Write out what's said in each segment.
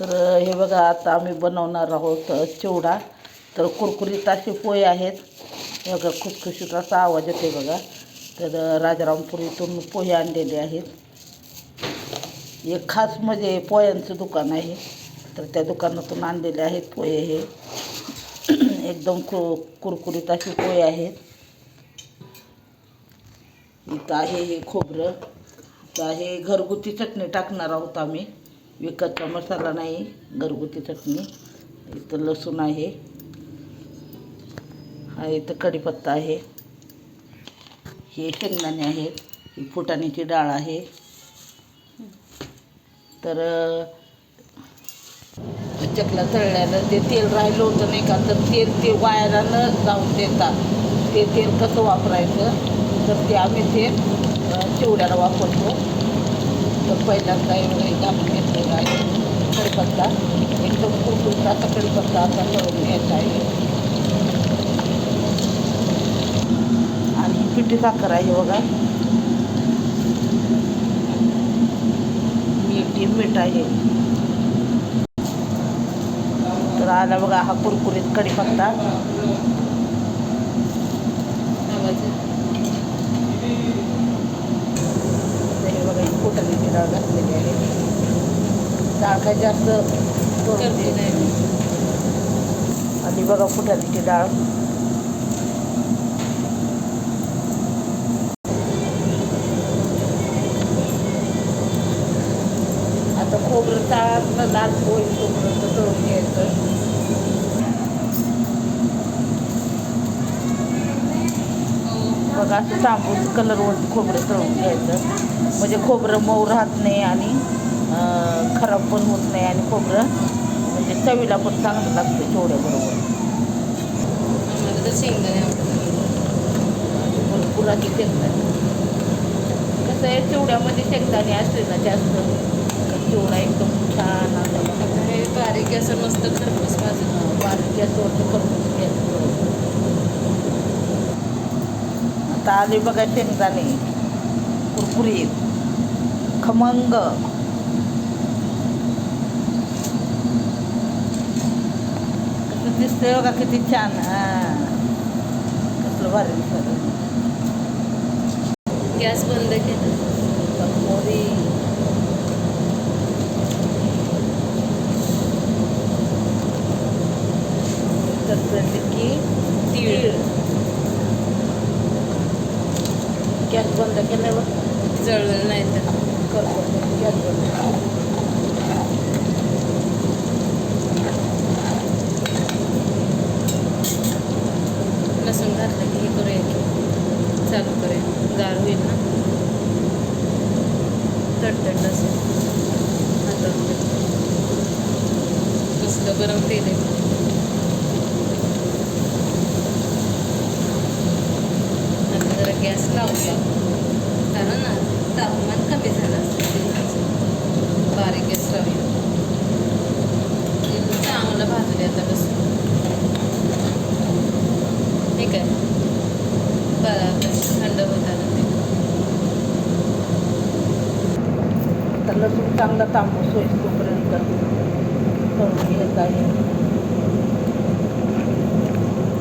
तर हे बघा आता आम्ही बनवणार आहोत चिवडा. तर कुरकुरीत असे पोहे आहेत. हे बघा खुसखुशीत असा आवाज येते बघा. तर राजारामपुरीतून पोहे आणलेले आहेत. एक खास म्हणजे पोह्यांचं दुकान आहे. तर त्या दुकानातून आणलेले आहेत पोहे हे. एकदम कु कुरकुरीत असे पोहे आहेत. इथं आहे हे खोबरं. इथं आहे घरगुती चटणी टाकणार आहोत आम्ही. विकतचा मसाला नाही घरगुती चटणी. इथं लसूण आहे. हा इथं कढीपत्ता आहे. हे शेंगदाणे आहेत. ही फुटाण्याची डाळ आहे. तर चकला तळल्यानं ते तेल राहिलं होतं नाही का तर तेल ते वायाला न जाऊन देता ते तेल कसं वापरायचं? तर ते आम्ही ते चिवड्याला वापरतो. तर पहिल्यांदा एवढं घालून घेतलेलं आहे कढीपत्ता एकदम कुरकुरीत असा कढीपत्ता असा तळून घ्यायचा आहे आणि पिठी साखर आहे बघा मीठ हे मीठ आहे तर आला बघा हा कुरकुरीत कढीपत्ता आवाज तर हे बघा ही फुटाण्याची डाळ घातलेली आहे डाळ काय जास्त. आणि बघा फुटाण्याची डाळ. आता खोबरं चांगलं लाल होईल खोबरं तर तळून घ्यायचं. बघा असं तांबूस कलरवर खोबरं तळून घ्यायचं. म्हणजे खोबरं मऊ राहत नाही आणि खराब पण होत नाही आणि खोबरं म्हणजे चवीला पण चांगलं लागतं तर शेंगदाणे भरपूर अशी शेंगदाणे. कसं आहे चिवड्यामध्ये शेंगदाणे असले ना जास्त चिवडा एकदम छान हे बारीक असं मस्त खरपूस भाजून अं, बारीक गॅसवरती खरपूस घ्यायचं. आता आले बघा शेंगदाणे. कुरकुरीत खमंग. दिसतंय बघा किती छान हां कसलं भारी दिसतं गॅस बंद केला. मोरी की तीळ. गॅस बंद केल्यावर? जळलं नाही तर. गॅस बंद लसूण घातलं की हे करूया की चालू करूया गार होईल ना तडतड लसूण हातावर घे. कसलं गरम तेल आहे आता जरा गॅस लावूया कारण ना तापमान कमी झालं असतं बारीक गॅस लावूया. चांगलं भाजू दे आता बसून. ठीक आहे. बरं थंड होत आलं ते. तर लसूण चांगला तांबूस होईल तोपर्यंत. तळून घ्यायचा आहे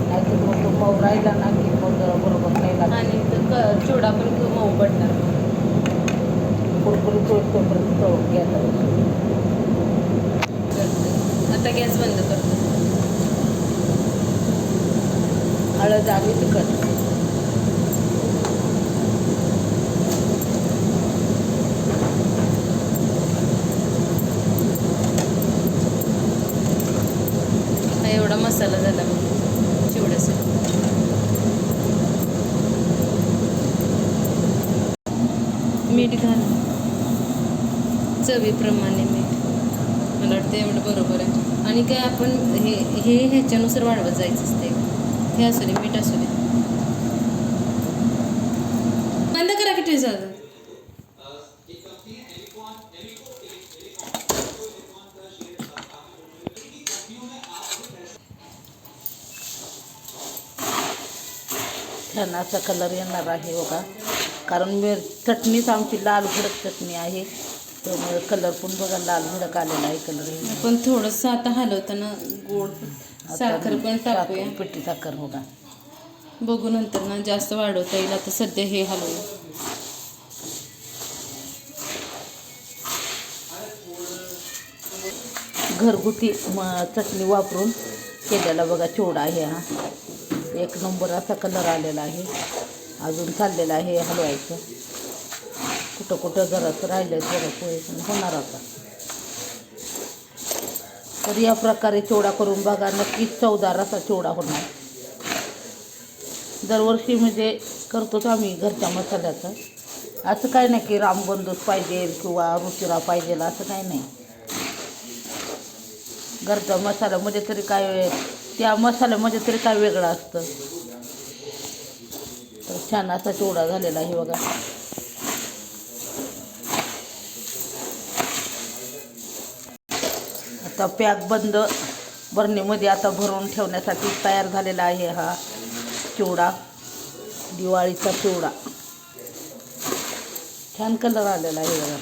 नाहीतर मग तो मऊ राहिला ना की मग बरोबर नाही लागत आणि तो क चिवडा पण मऊ पडणार. कुरकुरीत होईल तोपर्यंत तळून घ्यायचा. आता गॅस बंद करतो. हळद आणि तिखट. मसाला झाला मग चिवड्यासाठी मीठ घाल. चवीप्रमाणे मीठ. मला वाटतं एवढं बरोबर आहे. आणि काय आपण हे हे ह्याच्यानुसार वाढवत जायचं असते हे असू दे मीठ असू दे. बंद करा किती झालं छान असा कलर येणार आहे बघा. कारण मिर चटणीच आमची लाल भडक चटणी आहे. त्यामुळे कलर पण बघा लाल भडक आलेला आहे कलर आपण थोडंसं आता हलवताना गोड साखर पण टाकूया. पिठी साखर बघा. बघू नंतर ना जास्त वाढवता येईल. आता सध्या हे हलवू घरगुती म चटणी वापरून केलेला बघा चिवडा आहे हा. एक नंबर असा कलर आलेला आहे. अजून चाललेला आहे हलवायचं. कुठं कुठं जरासं राहिलं थोडं पोहे पण होणार आता. तर या प्रकारे चिवडा करून बघा नक्कीच चवदार असा चिवडा होणार. दरवर्षी म्हणजे करतोच आम्ही घरच्या मसाल्याचं. असं काय नाही की रामबंधूच पाहिजे किंवा रुचिरा पाहिजे असं काही नाही. घरच्या मसाल्यामध्ये म्हणजे तरी काय त्या मसाल्यामध्ये तरी काय वेगळं असतं. तर छान असा चिवडा झालेला आहे बघा. आता पॅक बंद बरणीमध्ये आता भरून ठेवण्यासाठी तयार झालेला आहे हा चिवडा दिवाळीचा चिवडा. छान कलर आलेला आहे बघा.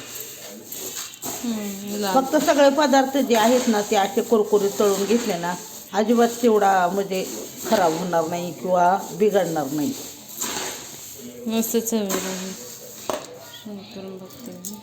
फक्त सगळे पदार्थ जे आहेत ना ते असे कुरकुरीत तळून घेतले ना अजिबात तेवढा म्हणजे खराब होणार नाही किंवा बिघडणार नाही. मस्त करून बघते.